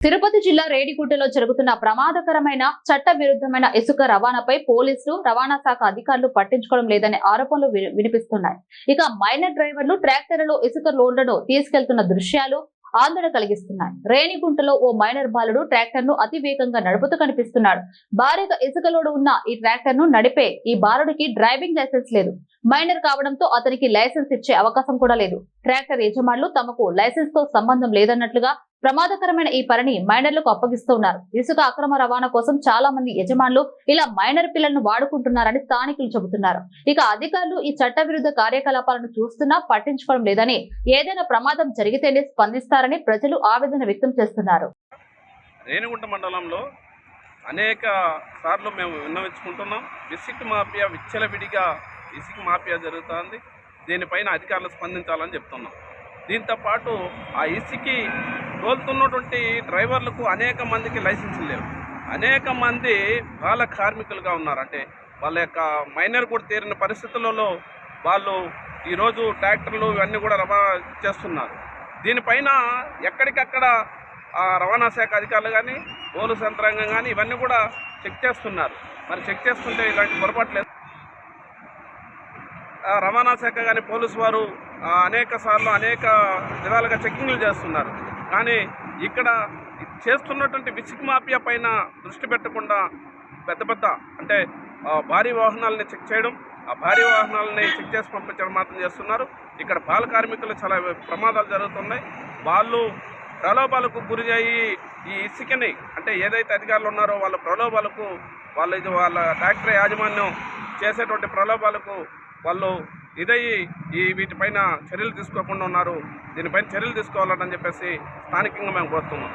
తిరుపతి జిల్లా రేడిగుడ్డలో జరుగుతున్న ప్రమాదకరమైన చట్ట విరుద్ధమైన ఇసుక రవాణాపై పోలీసులు రవాణా శాఖ అధికారులు పట్టించుకోవడం లేదనే ఆరోపణలు వినిపిస్తున్నాయి. ఇక మైనర్ డ్రైవర్లు ట్రాక్టర్లలో ఇసుక లోడ్లను తీసుకెళ్తున్న దృశ్యాలు ఆందోళన కలిగిస్తున్నాయి. రేణిగుంటలో ఓ మైనర్ బాలుడు ట్రాక్టర్ను అతి వేగంగా నడుపుతూ కనిపిస్తున్నాడు. భారీగా ఇసుకలోడు ఉన్న ఈ ట్రాక్టర్ను నడిపే ఈ బాలుడికి డ్రైవింగ్ లైసెన్స్ లేదు. మైనర్ కావడంతో అతనికి లైసెన్స్ ఇచ్చే అవకాశం కూడా లేదు. ట్రాక్టర్ యజమానులు తమకు లైసెన్స్తో సంబంధం లేదన్నట్లుగా ప్రమాదకరమైన ఈ పనిని మైనర్లకు అప్పగిస్తూ ఉన్నారు ఇసుక అక్రమ రవాణా కోసం చాలా మంది యజమానులు ఇలా మైనర్ పిల్లలను వాడుకుంటున్నారని స్థానికులు చెబుతున్నారు. ఇక అధికారులు ఈ చట్టవిరుద్ధ కార్యకలాపాలను చూస్తున్నా పట్టించుకోవడం లేదని ఏదైనా ప్రమాదం జరిగితేనే స్పందిస్తారని ప్రజలు ఆవేదన వ్యక్తం చేస్తున్నారు. రేణిగుంట మండలంలో అనేక సార్లు మేము విన్నవించుకుంటున్నాం. ఇసుక మాఫియా విచ్చలవిడిగా ఇసుక మాఫియా జరుగుతుంది. దీనిపైన అధికారులు స్పందించాలని చెప్తున్నాం. దీంతో పాటు ఆ ఇసుకి తోలుతున్నటువంటి డ్రైవర్లకు అనేక మందికి లైసెన్సులు లేవు. అనేక మంది బాల కార్మికులుగా ఉన్నారు. అంటే వాళ్ళ యొక్క మైనర్ కూడా తీరిన పరిస్థితులలో వాళ్ళు ఈరోజు ట్రాక్టర్లు ఇవన్నీ కూడా రవాణా చేస్తున్నారు. దీనిపైన ఎక్కడికక్కడ ఆ రవాణా శాఖ అధికారులు కానీ పోలీసు యంత్రాంగం కానీ ఇవన్నీ కూడా చెక్ చేస్తున్నారు. మరి చెక్ చేస్తుంటే ఇలాంటి పొరపాటు ఆ రవాణా శాఖ కానీ పోలీసు వారు ఆ, అనేక సార్లు అనేక విధాలుగా చెక్కింగ్లు చేస్తున్నారు. కానీ ఇక్కడ చేస్తున్నటువంటి విసిక్ మాఫియా పైన దృష్టి పెట్టకుండా పెద్ద పెద్ద అంటే భారీ వాహనాలని చెక్ చేయడం ఆ భారీ వాహనాలని చెక్ చేసి పంపించడం మాత్రం చేస్తున్నారు. ఇక్కడ బాల కార్మికులు చాలా ప్రమాదాలు జరుగుతున్నాయి. వాళ్ళు ప్రలోభాలకు గురి అయ్యి ఈ ఇసుకని అంటే ఏదైతే అధికారులు ఉన్నారో వాళ్ళ ప్రలోభాలకు వాళ్ళ ఇది వాళ్ళ ఫ్యాక్టరీ యాజమాన్యం చేసేటువంటి ప్రలోభాలకు వాళ్ళు ఇదయ్యి ఈ వీటిపైన చర్యలు తీసుకోకుండా ఉన్నారు. దీనిపైన చర్యలు తీసుకోవాలని చెప్పేసి స్థానికంగా మేము కోరుతున్నాం.